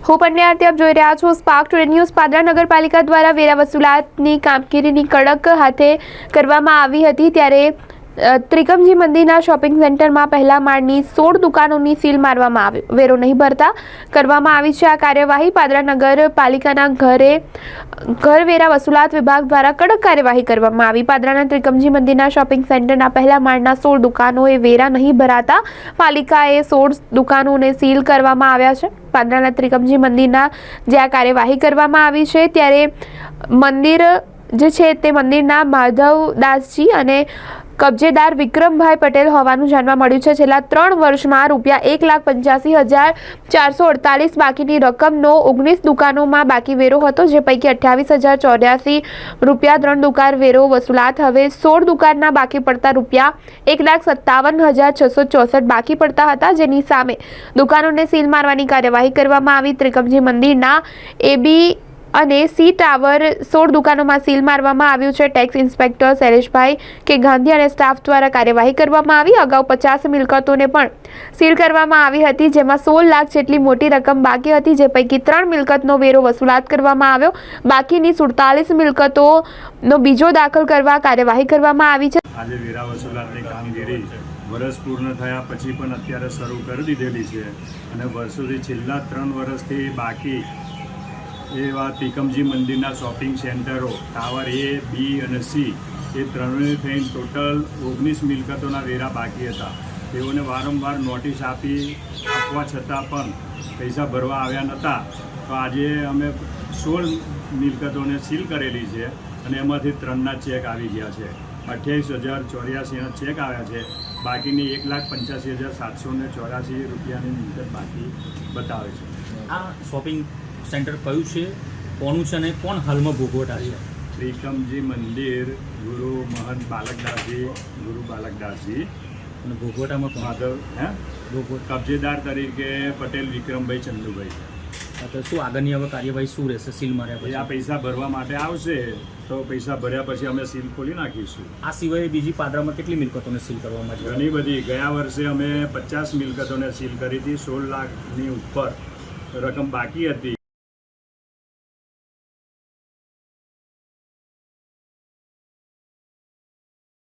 હું પંડ્યા આરતી આપ જોઈ રહ્યા છો. સ્પાર્ક ટુડે ન્યૂઝ પાદરા નગરપાલિકા દ્વારા વેરા વસૂલાતની કામગીરીની કડક હાથે કરવામાં આવી હતી ત્યારે ત્રિકમજી મંદિરના શોપિંગ સેન્ટરમાં પહેલા માળની સોળ દુકાનોની સીલ મારવામાં આવી. વેરો નહીં ભરતા કરવામાં આવી છે આ કાર્યવાહી. પાદરા નગરપાલિકાના ઘરે, ઘર વેરા વસૂલાત વિભાગ દ્વારા કડક કાર્યવાહી કરવામાં આવી. પાદરાના ત્રિકમજી મંદિરના શોપિંગ સેન્ટરના પહેલા માળના સોળ દુકાનોએ વેરા નહીં ભરાતા પાલિકાએ સોળ દુકાનોને સીલ કરવામાં આવ્યા છે. પાદરાના ત્રિકમજી મંદિરના જે આ કાર્યવાહી કરવામાં આવી છે ત્યારે મંદિર જે છે તે મંદિરના માધવદાસજી અને કબજેદાર વિક્રમભાઈ પટેલ હોવાનું જાણવા મળ્યું છે. છેલ્લા ત્રણ વર્ષમાં રૂપિયા એક લાખ પંચ્યાસી હજાર ચારસો અડતાલીસ બાકીની રકમનો ઓગણીસ દુકાનોમાં બાકી વેરો હતો, જે પૈકી અઠ્યાવીસ હજાર ચોર્યાસી રૂપિયા ત્રણ દુકાન વેરો વસૂલાત. હવે સોળ દુકાનના બાકી પડતા રૂપિયા એક લાખ સત્તાવન હજાર છસો ચોસઠ બાકી પડતા હતા, જેની સામે દુકાનોને સીલ મારવાની કાર્યવાહી કરવામાં આવી. ત્રિકમજી મંદિરના એબી અને સી ટાવર સોળ દુકાનોમાં સીલ મારવામાં આવ્યું છે. ટેક્સ ઇન્સ્પેક્ટર શૈલેષભાઈ કે ગાંધી અને સ્ટાફ દ્વારા કાર્યવાહી કરવામાં આવી. અગાઉ પચાસ મિલકતોને પણ સીલ કરવામાં આવી હતી, જેમાં સોળ લાખ જેટલી મોટી રકમ બાકી હતી, જે પૈકી ત્રણ મિલકતનો વેરો વસૂલાત કરવામાં આવ્યો. બાકીની સુડતાલીસ મિલકતોનો બીજો દાખલ કરવા કાર્યવાહી કરવામાં આવી છે. આજે વેરા વસૂલાતની કામગીરી વર્ષ પૂર્ણ થયા પછી પણ અત્યારે શરૂ કરી દીધેલી છે. અને વર્ષોથી છેલ્લા ત્રણ વર્ષથી બાકી એવા તિકમજી મંદિરના શોપિંગ સેન્ટરો ટાવર એ બી અને સી એ ત્રણેય થઈને ટોટલ ઓગણીસ મિલકતોના વેરા બાકી હતા. તેઓને વારંવાર નોટિસ આપી, આપવા છતાં પણ પૈસા ભરવા આવ્યા નહોતા તો આજે અમે સોળ મિલકતોને સીલ કરેલી છે અને એમાંથી ત્રણના ચેક આવી ગયા છે. અઠ્યાવીસ હજાર ચોર્યાસીના ચેક આવ્યા છે. બાકીની એક લાખ પંચ્યાસી હજાર સાતસો ને ચોર્યાસી રૂપિયાની મિલકત બાકી બતાવે છે. આ શોપિંગ સેન્ટર કયું છે કોનું છે અને કોણ હાલમાં ભોગવટા છે? ત્રિકમજી મંદિર ગુરુ મહંત બાલકદાસજી ગુરુ બાલકદાસજી. અને ભોગવટામાં માધવ હે? ભોગવટ કબજેદાર તરીકે પટેલ વિક્રમભાઈ ચંદુભાઈ. તો શું આગળની હવે કાર્યવાહી શું રહેશે? સીલ માર્યા પછી આ પૈસા ભરવા માટે આવશે તો પૈસા ભર્યા પછી અમે સીલ ખોલી નાખીશું. આ સિવાય બીજી પાદરામાં કેટલી મિલકતોને સીલ કરવામાં છે ઘણી બધી. ગયા વર્ષે અમે પચાસ મિલકતોને સીલ કરી હતી સોળ લાખની ઉપર. રકમ બાકી હતી.